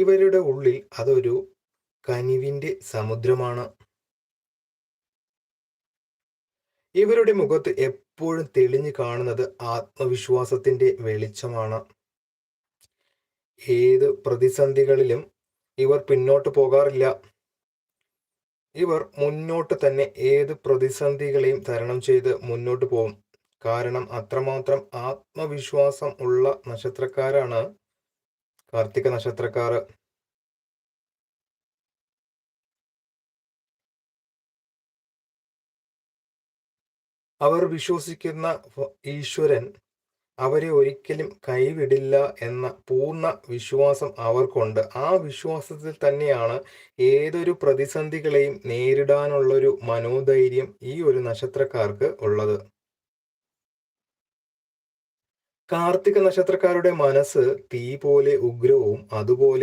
ഇവരുടെ ഉള്ളിൽ അതൊരു കനിവിന്റെ സമുദ്രമാണ്. ഇവരുടെ മുഖത്ത് എപ്പോഴും തെളിഞ്ഞു കാണുന്നത് ആത്മവിശ്വാസത്തിന്റെ വെളിച്ചമാണ്. ഏത് പ്രതിസന്ധികളിലും ഇവർ പിന്നോട്ട് പോകാറില്ല. ഇവർ മുന്നോട്ട് തന്നെ ഏത് പ്രതിസന്ധികളെയും തരണം ചെയ്ത് മുന്നോട്ട് പോകും. കാരണം അത്രമാത്രം ആത്മവിശ്വാസം ഉള്ള നക്ഷത്രക്കാരാണ് കാർത്തിക നക്ഷത്രക്കാർ അവർ വിശ്വസിക്കുന്ന ഈശ്വരൻ അവരെ ഒരിക്കലും കൈവിടില്ല എന്ന പൂർണ വിശ്വാസം അവർക്കുണ്ട്. ആ വിശ്വാസത്തിൽ തന്നെയാണ് ഏതൊരു പ്രതിസന്ധികളെയും നേരിടാനുള്ളൊരു മനോധൈര്യം ഈ ഒരു നക്ഷത്രക്കാർക്ക് ഉള്ളത്. കാർത്തിക നക്ഷത്രക്കാരുടെ മനസ്സ് തീ പോലെ ഉഗ്രവും അതുപോലെ